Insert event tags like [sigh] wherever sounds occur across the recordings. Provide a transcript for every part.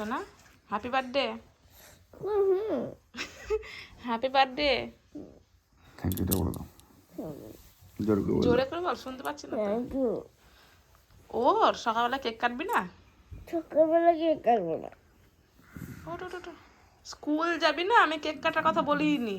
সোনা happy birthday happy birthday thank Yuta বলে দাও। জোর করে জোরে করে বল শুনতে পাচ্ছি না ওর সকালবেলা কেক কাটবি না? সকালবেলা কেক কাটবো না। স্কুল যাবি না? আমি কেক কাটার কথা বলিনি।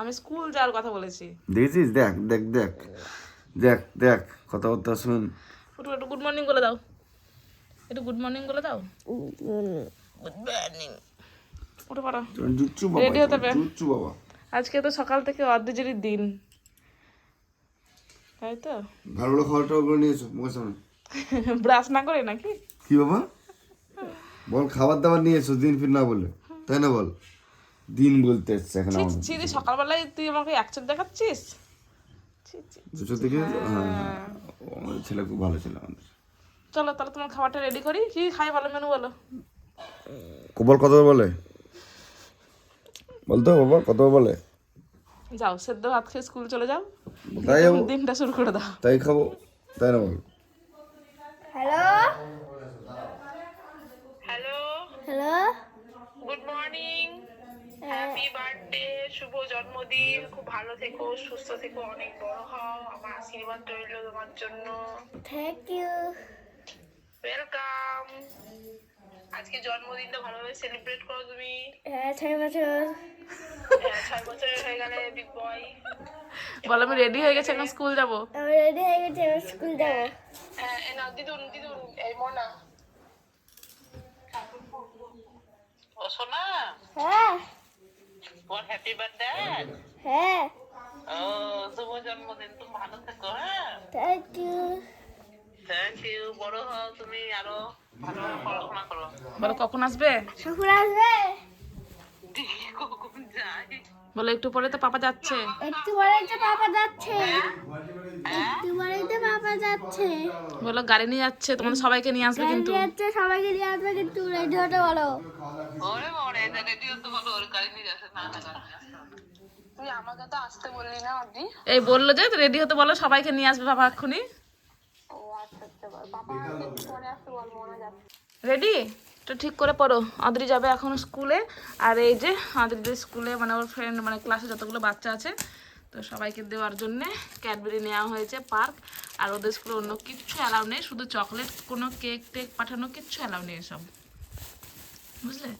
আমি স্কুল যাওয়ার কথা বলেছি। দেখেছিস দেখ দেখ দেখ। দেখ দেখ কথাবার্তা শুন। একটু গুড মর্নিং বলে দাও। একটু গুড মর্নিং বলে দাও। গুড মর্নিং উঠে পড়ো। জুচ্চু বাবা Ready হতে হবে। জুচ্চু বাবা। আজকে তো সকাল থেকে অর্ধেজেরই দিন। তাই তো? ভালো ভালো খাবার টাবার করে নিয়েছো মুখের সামনে? [laughs] ব্রাশ না করে নাকি? কি বাবা? বল খাবার দাবার নিয়ে এসো দিন ফির না বলে? তাই না বল? দিন বলতে এসছে এখন ছি, ছি সকালবেলায় তুই আমাকে একচেট দেখাচ্ছিস? ছি, ছি। দুটো থেকে হ্যাঁ ও আমাদের ছেলে খুব ভালো ছিল আমাদের। চলো তাহলে তোমার খাবারটা রেডি করি। কি খাই ভালো মেনু বলো? কবল কত বলে? বলতো বাবা কত বলে। যাও সেদ্ধ ভাত খেয়ে স্কুল চলে যাও। তাই যাব। দিনটা শুরু করে দাও। তাই খাব তাই না বল hello? Hello? Hello? Good morning happy birthday শুভ জন্মদিন। খুব ভালো থেকো সুস্থ থেকো অনেক বড় হও। আমার আশীর্বাদ রইল তোমার জন্য। থ্যাংক ইউ ওয়েলকাম আজকে জন্মদিনটা ভালোভাবে সেলিব্রেট করো তুমি। হ্যাঁ ছয় বছর। হ্যাঁ, ছয় বছরের হয়ে গেলে বিগ বয় বলো আমি রেডি হয়ে গেছি এখন স্কুল যাব। আমি রেডি হয়ে গেছি আমি স্কুল যাব। হ্যাঁ নাও দিদুন দিদুন এই মোনা। ও সোনা। হ্যাঁ। তোমার হ্যাপি বার্থডে হ্যাঁ। ও শুভ জন্মদিন তুমি ভালো থেকো হ্যাঁ। থ্যাংক ইউ থ্যাংক ইউ বড় হও তুমি আরও। বলো কখন আসবে শুকুর আসবে কখন যাই বলো একটু পরে তো পাপা যাচ্ছে একটু পরেই তো পাপা যাচ্ছে একটু পরেই তো পাপা যাচ্ছে বলো গাড়ি নিয়ে যাচ্ছে তোমাদের সবাইকে নিয়ে আসবে কিন্তু যাচ্ছে সবাইকে নিয়ে আসবে কিন্তু রেডি হতে বলো ওরে এটা রেডি হতে বলো ওর গাড়ি নিয়ে যাচ্ছে না না। তুই আমাকে তো আসতে বললি না এই বলল যে রেডি হতে বলো সবাইকে নিয়ে আসবে বাবা এক্ষুনি রেডি তো ঠিক করে পড়ো। আদ্রি যাবে এখন স্কুলে। আর এই যে আদ্রিদের স্কুলে মানে ওর ফ্রেন্ড মানে ক্লাসে যতগুলো বাচ্চা আছে তো সবাইকে দেওয়ার জন্যে ক্যাডবেরি নেওয়া হয়েছে পার্ক আর ওদের স্কুলে অন্য কিচ্ছু অ্যালাউ নেই শুধু চকলেট কোনো কেক টেক পাঠানো কিচ্ছু অ্যালাউ নেই সব বুঝলে?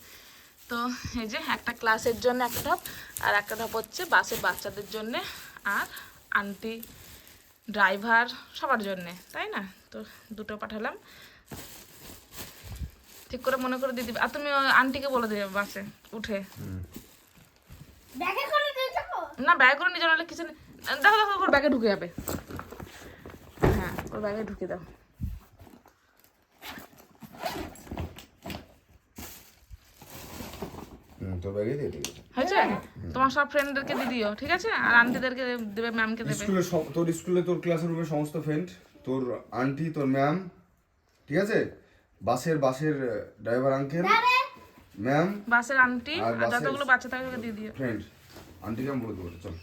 তো এই যে একটা ক্লাসের জন্য একটা ধাপ আর একটা ধাপ হচ্ছে বাসের বাচ্চাদের জন্যে আর আন্টি ড্রাইভার সবার জন্যে তাই না? তো দুটো পাঠালাম। ঠিক করে মনে করে দিয়ে দিবে। আর তুমি আন্টিকে বলে দেবে বাসে উঠে। না ব্যাগ করে নিয়ে যাওয়া কিছু নেই। দেখো দেখো ওর ব্যাগে ঢুকে যাবে। হ্যাঁ ওর ব্যাগে ঢুকে দাও। তোর ব্যাগে দিয়ে দিবি। হয়েছে? তোমার সব ফ্রেন্ডদেরকে দিয়ে দিও ঠিক আছে? আর আন্টিদেরকে দেবে ম্যামকে দেবে। স্কুলে সব তোর স্কুলে তোর ক্লাসের রুমে সমস্ত ফ্রেন্ড তোর আন্টি তোর ম্যাম ঠিক আছে? বাসের বাসের ড্রাইভার আঙ্কেল ম্যাম বাসের আন্টি আর যতগুলো বাচ্চা থাকে ওকে দিয়ে দিও। ফ্রেন্ড আন্টিকে আমি বলে দেবো চল।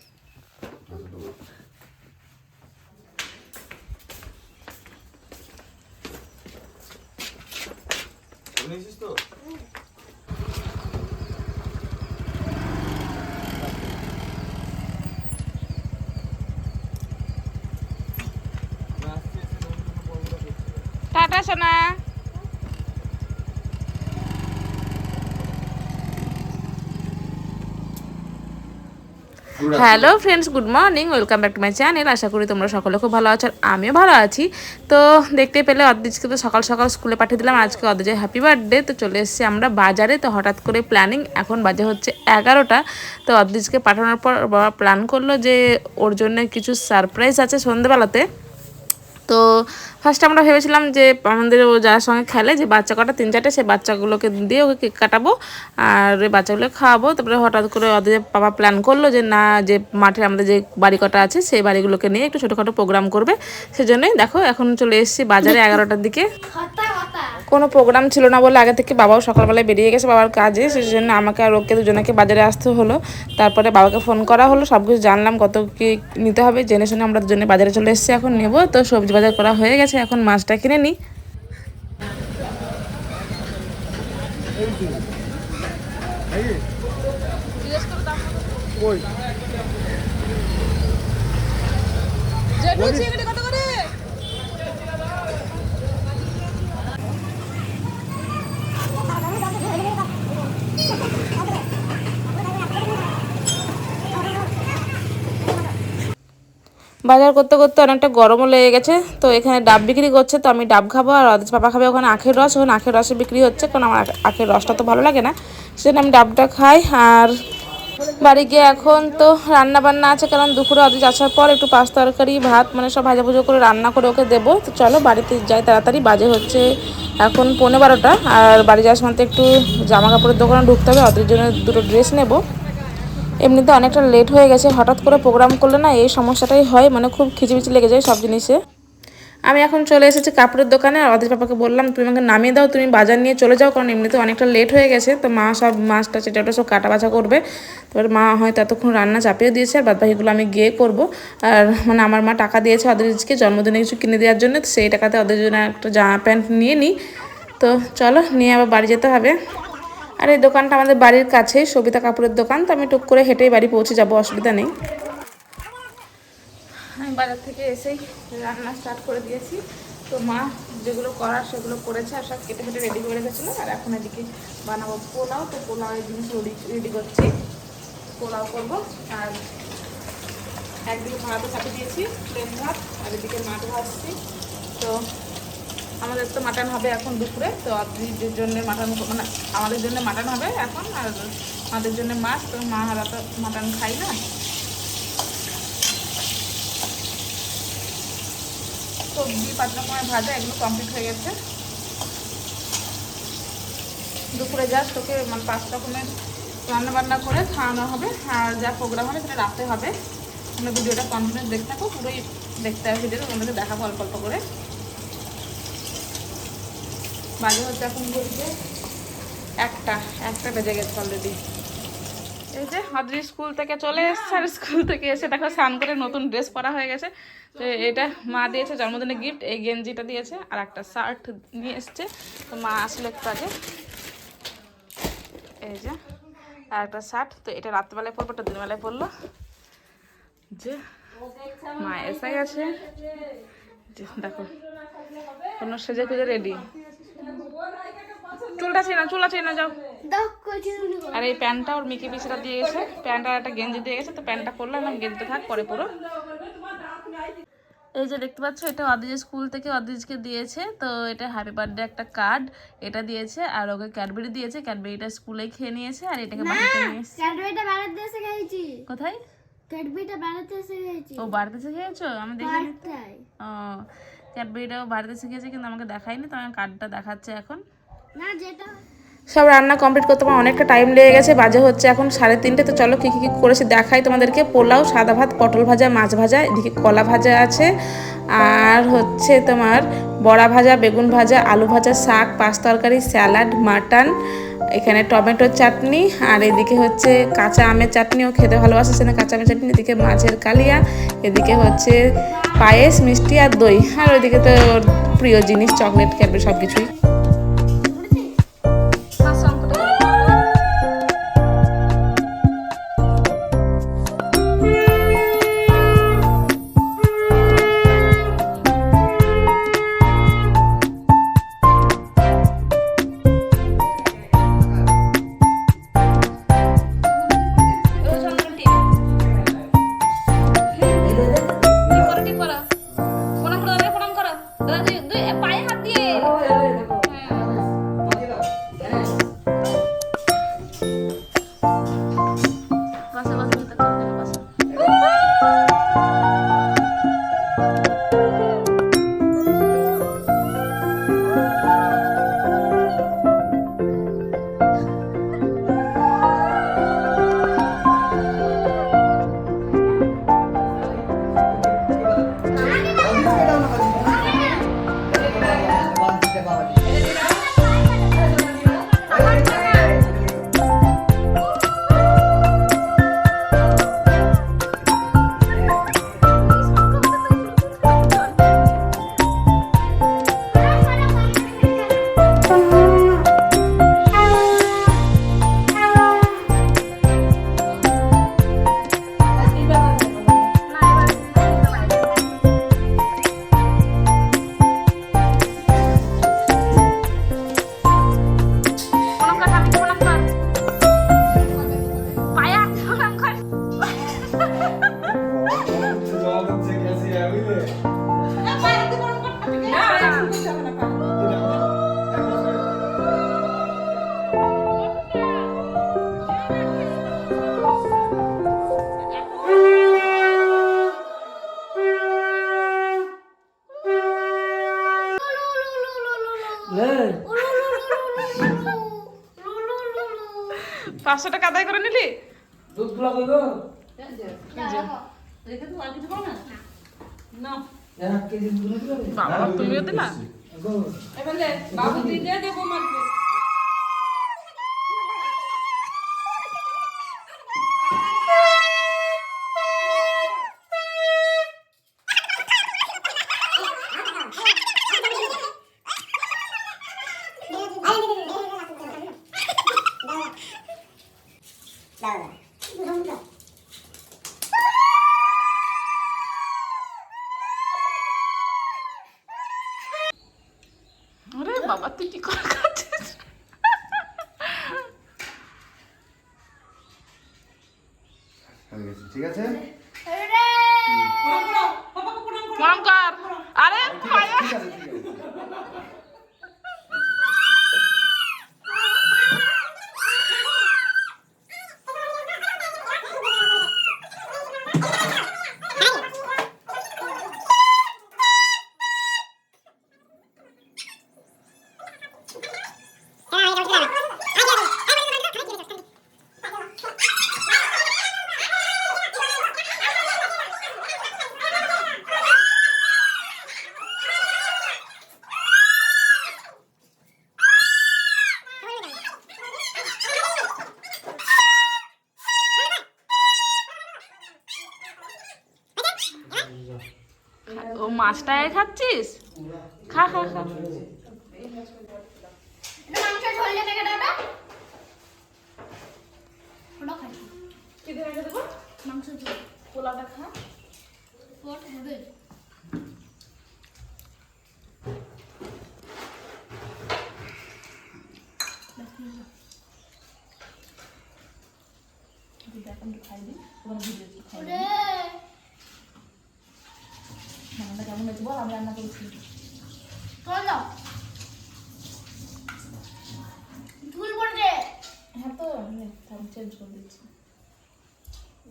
শুনেছিস তো টাটা সোনা hello friends good morning welcome back to my channel. আশা করি তোমরা সকলে খুব ভালো আছো আর আমিও ভালো আছি। তো দেখতে পেলে অদ্রিজকে তো সকাল সকাল স্কুলে পাঠিয়ে দিলাম আজকে অদ্রিজের হ্যাপি বার্থডে তো চলে এসেছি আমরা বাজারে। তো হঠাৎ করে প্ল্যানিং এখন বাজে হচ্ছে এগারোটা। তো অদ্রিজকে পাঠানোর পর বাবা প্ল্যান করল যে ওর জন্য কিছু সারপ্রাইজ আছে সন্ধেবেলাতে। তো ফার্স্ট আমরা ভেবেছিলাম যে আমাদের ও যার সঙ্গে খেলে যে বাচ্চা কটা, তিন চারটে সেই বাচ্চাগুলোকে দিয়ে ওকে কেক কাটাবো আর ওই বাচ্চাগুলোকে খাওয়াবো। তারপরে হঠাৎ করে ওদের বাবা প্ল্যান করল যে না, যে মাঠে আমাদের যে বাড়ি কটা আছে, সেই বাড়িগুলোকে নিয়ে একটু ছোটোখাটো প্রোগ্রাম করবে। সেজন্যই দেখো এখন চলে এসেছি বাজারে এগারোটার দিকে। কোনো প্রোগ্রাম ছিল না বলে আগে থেকে বাবাও সকালবেলায় বেরিয়ে গেছে বাবার কাজে সেই জন্য আমাকে আর ওকে দুজনকে বাজারে আসতে হলো। তারপরে বাবাকে ফোন করা হলো সব কিছু জানলাম কত কী নিতে হবে, জেনে শুনে আমরা দুজনে বাজারে চলে এসেছি, এখন নেব। তো সবজি বাজার করা হয়ে গেছে এখন মাছটা কিনে নাকি ওই বাজার করতে করতে অনেকটা গরমও লেগে গেছে, তো এখানে ডাব বিক্রি করছে, তো আমি ডাব খাব আর অদেশ পাপা খাবে ওখানে আখের রস, ওখানে আখের রসে বিক্রি হচ্ছে, কারণ আমার আখ- আখের রসটা তো ভালো লাগে না, সেজন্য আমি ডাবটা খাই। আর বাড়ি গিয়ে এখন তো রান্না বান্না আছে, কারণ দুপুরে অদেশ আসার পর একটু পাঁচ তরকারি, ভাত মানে সব ভাজা ভুজো করে রান্না করে ওকে দেবো। তো চলো বাড়িতে যাই তাড়াতাড়ি, বাজে হচ্ছে এখন পৌনে বারোটা, আর বাড়ি যাওয়ার সময় একটু জামা কাপড়ের দোকানে ঢুকতে হবে, ওদের জন্য দুটো ড্রেস নেব। এমনিতে অনেকটা লেট হয়ে গেছে, হঠাৎ করে প্রোগ্রাম করলে না এই সমস্যাটাই হয় মানে খুব খিচিমিচি লেগে যায় সব জিনিসে। আমি এখন চলে এসেছি কাপড়ের দোকানে আর অদেশ পাপাকে বললাম, তুমি আমাকে নামিয়ে দাও, তুমি বাজার নিয়ে চলে যাও, কারণ এমনিতে অনেকটা লেট হয়ে গেছে, তো মা সব মাছটা, সেটা ওটা সব কাটা বাছা করবে। তারপরে মা হয়তো এতক্ষণ রান্না চাপিয়ে দিয়েছে, আর বাদ বাকিগুলো আমি গিয়ে করব। আর মানে আমার মা টাকা দিয়েছে অদেশকে জন্মদিনে কিছু কিনে দেওয়ার জন্য সেই টাকাতে ওদের জন্য একটা জামা প্যান্ট নিয়ে নিই। তো চলো, নিয়ে আবার বাড়ি যেতে হবে। আর এই দোকানটা আমাদের বাড়ির কাছেই, সবিতা কাপড়ের দোকান, তো আমি টুক করে হেঁটেই বাড়ি পৌঁছে যাব, অসুবিধা নেই। আমি বাজার থেকে এসেই রান্না স্টার্ট করে দিয়েছি। তো মা যেগুলো করার সেগুলো করেছে আর সব কেটে কেটে রেডি করে রেখেছিলো। আর এখন এদিকে বানাবো পোলাও। তো পোলাও এই জিনিস রেডি রেডি করছি। পোলাও করব। আর একদিকে ভাতও চাপিয়ে দিয়েছি, প্লেন ভাত, আর এদিকে মাছ ভাজছি। তো আমাদের তো মাটন হবে এখন দুপুরে, তো আপনাদের জন্য মাটন মানে আমাদের জন্য মাটন হবে এখন, আর আমাদের জন্য মাছ, তো মা হারা তো মাটন খাই না। সবজি পাঁচ রকমের ভাজা, এগুলো কমপ্লিট হয়ে গেছে। দুপুরে জাস্ট ওকে মানে পাঁচ রকমের রান্না বান্না করে খাওয়ানো হবে, আর যা প্রোগ্রাম হবে সেটা রাতে হবে। তোমরা ভিডিওটা কন্টিনিউ দেখতে থাকো, পুরোই দেখতে হবে ভিডিও তোমাদেরকে দেখাবো অল্প অল্প করে। বাজে হচ্ছে এখন বলছে একটা একটা বেজে গেছে অলরেডি এই যে হাদ্রি স্কুল থেকে চলে এসছে, আর স্কুল থেকে এসে দেখো স্নান করে নতুন ড্রেস পরা হয়ে গেছে। তো এটা মা দিয়েছে, জন্মদিনে গিফট এই গেঞ্জিটা দিয়েছে, আর একটা শার্ট নিয়ে এসছে। তো মা আসলে একটু আগে। এই যে, আর একটা শার্ট তো এটা রাত্রেবেলায় পরবো ওটা দিনবেলায় পরলো যে, মা এসে গেছে। দেখো, কোনো সেজে খুঁজে রেডি চুলটা চেনা চুলা চেনা যাও। আর এই প্যান্টটা ওর মিকি পিসটা দিয়ে গেছে। প্যান্টটা একটা গেঞ্জি দিয়ে গেছে তো প্যান্টটা পরলাম এবং গেঞ্জিটা থাক পরে পুরো। এই যে দেখতে পাচ্ছ এটা অদিজ স্কুল থেকে অদিজকে দিয়েছে তো এটা হ্যাপি বার্থডে একটা কার্ড এটা দিয়েছে আর ওকে ক্যাডবেরি দিয়েছে। ক্যাডবেরিটা স্কুলে খেয়ে নিয়েছে আর এটাকে বাড়িতে নিয়ে এসেছে। ক্যাডবেরিটা বেড়াতে এসে খেয়েছি। কোথায়? ক্যাডবেরিটা বেড়াতে এসে খেয়েছি। ও বাড়িতে শিখেছো আমি দেখিনি। ও ক্যাডবেরিটাও বাড়িতে শিখেছে কিন্তু আমাকে দেখায়নি তো আমি কার্ডটা দেখাচ্ছে এখন। না যেটা সব রান্না কমপ্লিট করতে আমার অনেকটা টাইম লেগে গেছে বাজে হচ্ছে এখন সাড়ে তিনটে তো চলো কী কী কী করেছি দেখাই তোমাদেরকে। পোলাও সাদা ভাত পটল ভাজা মাছ ভাজা এদিকে কলা ভাজা আছে আর হচ্ছে তোমার বড়া ভাজা বেগুন ভাজা আলু ভাজা শাক পাঁচ তরকারি স্যালাড মাটন এখানে টমেটোর চাটনি, আর এদিকে হচ্ছে কাঁচা আমের চাটনিও খেতে ভালোবাসে সেখানে কাঁচা আমের চাটনি, এদিকে মাছের কালিয়া, এদিকে হচ্ছে পায়েস, মিষ্টি আর দই। আর ওইদিকে তো প্রিয় জিনিস, চকলেট, ক্যাডবেরি সব কিছুই পাঁচশো টাকা আদায় করে নিলি? দুধগুলো বাবা তুমিও দিলা? বাবু দিলে দেবো মাকে আরে বাবা তুই কি করে খাচ্ছিস হয়ে গেছে, ঠিক আছে প্রণাম কর আরে পায়ে ঠিক আছে ঠিক আছে ও মাছটায় খাচ্ছিস? খা খা খা। পোলাওটা খা। পোট হবে। খাই দিই। ওখানে ভিডিও খাই ওরে! বল আমি রান্না করেছি তোল দাও। ঝুল পড়ে হ্যাঁ তো আমি চেঞ্জ করে দিচ্ছি।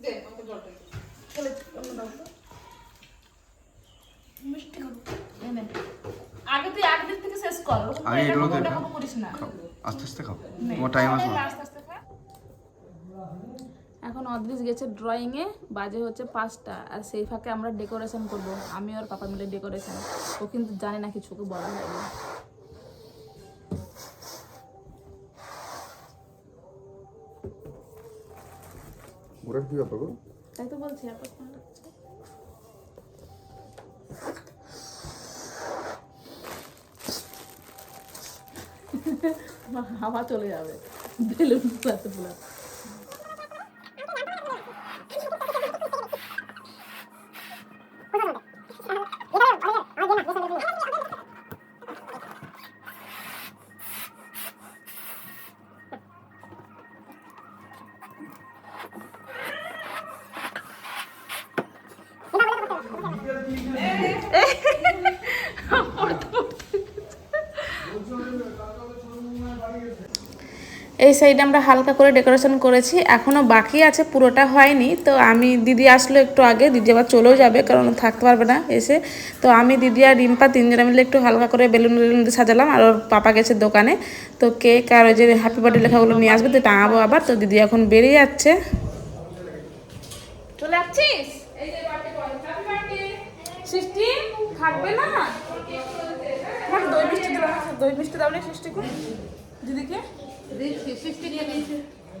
দে আমাকে জলটা চলে অন্য দাও তো। মিষ্টি খাব এনে আগে তুই আগে দিক থেকে শেষ কর এগুলো করিস না। আস্তে আস্তে খাও। তোমার টাইম আছে আস্তে আস্তে। এখন অদৃশ গেছে ড্রয়িংয়ে বাজে হচ্ছে পাঁচটা। আর সেই ফাঁকে আমরা ডেকোরেশন করব আমি ওর পাপা মিলে ডেকোরেশন ও কিন্তু জানে না কিছু ওকে বলা হয়নি ওরা কি ব্যাপার গো? তাই তো বলছি [laughs] হাওয়া চলে যাবে। বেলুন ফুলাতে ফুলাতে এই সাইডে আমরা হালকা করে ডেকোরেশন করেছি। এখনও বাকি আছে পুরোটা হয়নি। তো আমি দিদি আসলো একটু আগে দিদি আবার চলেও যাবে কারণ থাকতে পারবে না এসে। তো আমি দিদি আর রিম্পা তিনজনে মিলে একটু হালকা করে বেলুন বেলুন দিয়ে সাজালাম আর ওর পাপা গেছে দোকানে। তো কেক আর ওই যে হ্যাপি বার্থডে লেখাগুলো নিয়ে আসবে তো টাঙাবো আবার। তো দিদি এখন বেরিয়ে যাচ্ছে। চলে সৃষ্টি থাকবে না? দই মিষ্টি দই মিষ্টি দাও নি সৃষ্টিকে। দিদিকে।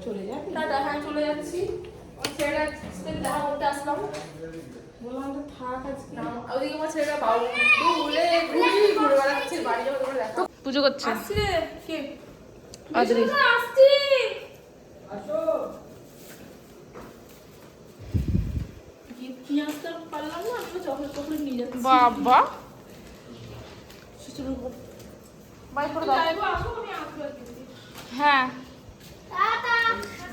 চলে যাবি? টাটা হ্যাঁ চলে যাচ্ছি। ছেলেটা দেখা করতে আসলাম। বললাম তো থাক আজকে। ওদিকে আমার ছেলেটা বাবু ঘুরে ঘুরে ঘুরে বেড়াচ্ছে বাড়ি যাব তোমরা দেখো। পুজো করছে। আসছি রে কে? আদরি আসছি। কি আসতে পারলাম না? আমি চকলেট চকলেট নিয়ে যাচ্ছি। বাবা। বাই করে দাও। হ্যাঁ।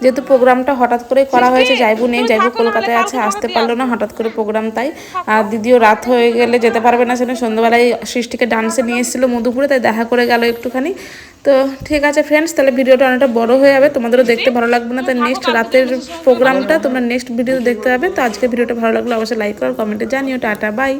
যেহেতু প্রোগ্রামটা হঠাৎ করে করা হয়েছে যাইবু নেই যাইবু কলকাতায় আছে আসতে পারল না হঠাৎ করে প্রোগ্রাম তাই। আর দিদিও রাত হয়ে গেলে যেতে পারবে না সেটা সন্ধ্যাবেলায় সৃষ্টিকে ডান্সে নিয়ে এসেছিল মধুপুরে তাই দেখা করে গেল একটুখানি। তো ঠিক আছে ফ্রেন্ডস তাহলে ভিডিওটা অনেকটা বড় হয়ে যাবে তোমাদেরও দেখতে ভালো লাগবে না তাই নেক্সট রাতের প্রোগ্রামটা তোমরা নেক্সট ভিডিও দেখতে পাবে। তো আজকে ভিডিওটা ভালো লাগলে অবশ্যই লাইক করো কমেন্টে জানিও টাটা বাই